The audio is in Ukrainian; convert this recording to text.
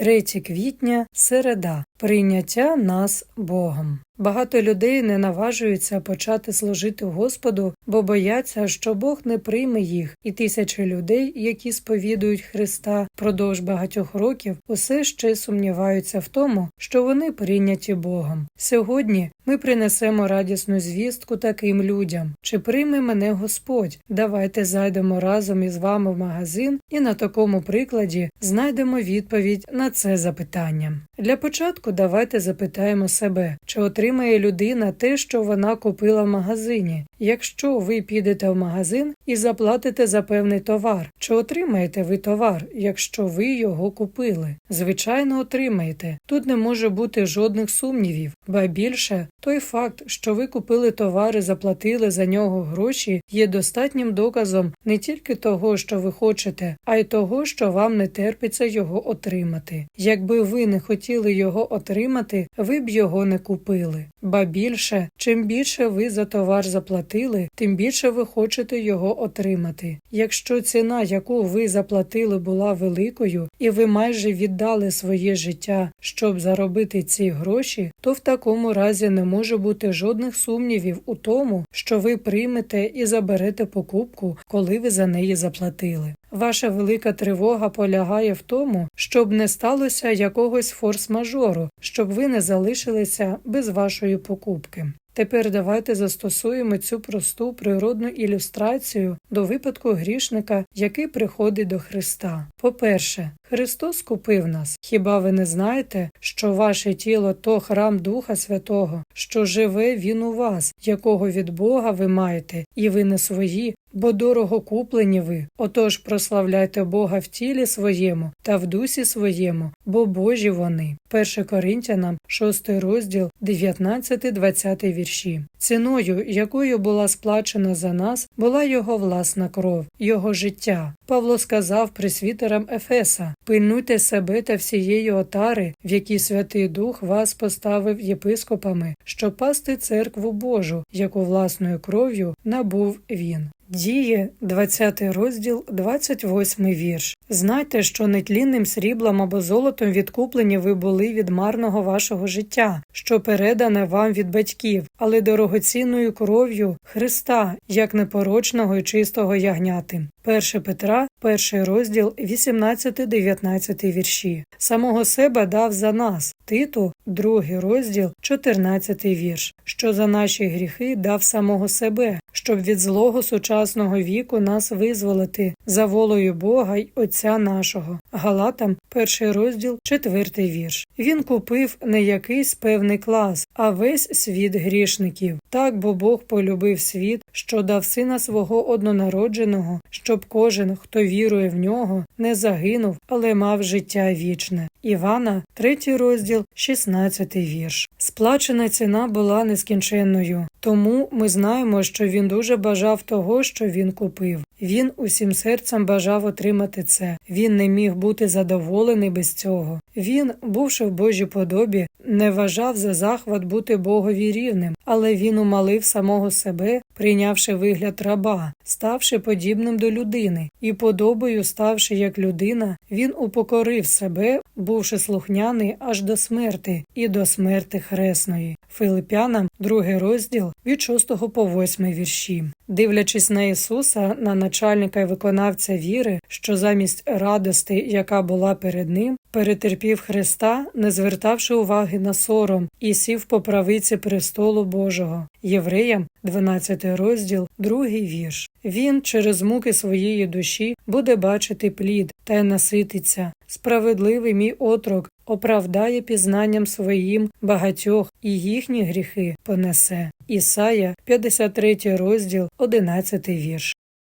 3 квітня, середа, прийняття нас Богом. Багато людей не наважуються почати служити Господу, бо бояться, що Бог не прийме їх, і тисячі людей, які сповідують Христа продовж багатьох років, усе ще сумніваються в тому, що вони прийняті Богом. Сьогодні ми принесемо радісну звістку таким людям. Чи прийме мене Господь? Давайте зайдемо разом із вами в магазин і на такому прикладі знайдемо відповідь на це запитання. Для початку давайте запитаємо себе, чи отримає людина те, що вона купила в магазині. Якщо ви підете в магазин і заплатите за певний товар, чи отримаєте ви товар, якщо ви його купили? Звичайно, отримаєте. Тут не може бути жодних сумнівів, ба більше той факт, що ви купили товар і заплатили за нього гроші, є достатнім доказом не тільки того, що ви хочете, а й того, що вам не терпиться його отримати. Якби ви не хотіли його отримати, ви б його не купили. Ба більше, чим більше ви за товар заплатили, тим більше ви хочете його отримати. Якщо ціна, яку ви заплатили, була великою, і ви майже віддали своє життя, щоб заробити ці гроші, то в такому разі не може бути жодних сумнівів у тому, що ви приймете і заберете покупку, коли ви за неї заплатили. Ваша велика тривога полягає в тому, щоб не сталося якогось форс-мажору, щоб ви не залишилися без вашої покупки. Тепер давайте застосуємо цю просту природну ілюстрацію до випадку грішника, який приходить до Христа. По-перше, Христос купив нас. Хіба ви не знаєте, що ваше тіло то храм Духа Святого, що живе Він у вас, якого від Бога ви маєте, і ви не свої, бо дорого куплені ви. Отож прославляйте Бога в тілі своєму та в дусі своєму, бо Божі вони. 1 Коринтянам, 6 розділ, 19-20 вірші. Ціною, якою була сплачена за нас, була його власна кров, його життя. Павло сказав присвітерам Ефеса: пильнуйте себе та всієї отари, в якій Святий Дух вас поставив єпископами, щоб пасти церкву Божу, яку власною кров'ю набув він. Діє, 20 розділ, 28 вірш. Знайте, що нетлінним сріблом або золотом відкуплені ви були від марного вашого життя, що передане вам від батьків, але дорогоцінною кров'ю Христа, як непорочного і чистого ягняти. 1 Петра, перший розділ, 18-19 вірші. Самого себе дав за нас. Титу, другий розділ, 14 вірш, що за наші гріхи дав самого себе, щоб від злого сучасного віку нас визволити за волею Бога й Отця нашого. Галатам, перший розділ, четвертий вірш. Він купив не якийсь певний клас, а весь світ грішників. Так бо Бог полюбив світ, що дав сина свого однонародженого, щоб кожен, хто вірує в нього, не загинув, але мав життя вічне. Івана, третій розділ, 16 вірш. Сплачена ціна була нескінченною, тому ми знаємо, що він дуже бажав того, що він купив. Він усім серцем бажав отримати це. Він не міг бути задоволений без цього. Він, бувши в Божій подобі, не вважав за захват бути Богові рівним, але він умалив самого себе, прийнявши вигляд раба, ставши подібним до людини, і подобою, ставши як людина, він упокорив себе, бувши слухняний аж до смерти і до смерти хресної. Филипянам, другий розділ від 6 по 8 вірші. Дивлячись на Ісуса, на начальника і виконавця віри, що замість радости, яка була перед ним, перетерпів Христа, не звертавши уваги на сором, і сів по правиці престолу Божого. Євреям, 12 розділ, другий вірш. Він через муки своєї душі буде бачити плід та й насититься. Справедливий мій отрок оправдає пізнанням своїм багатьох і їхні гріхи понесе. Ісая, 53 розділ, 11 вірш.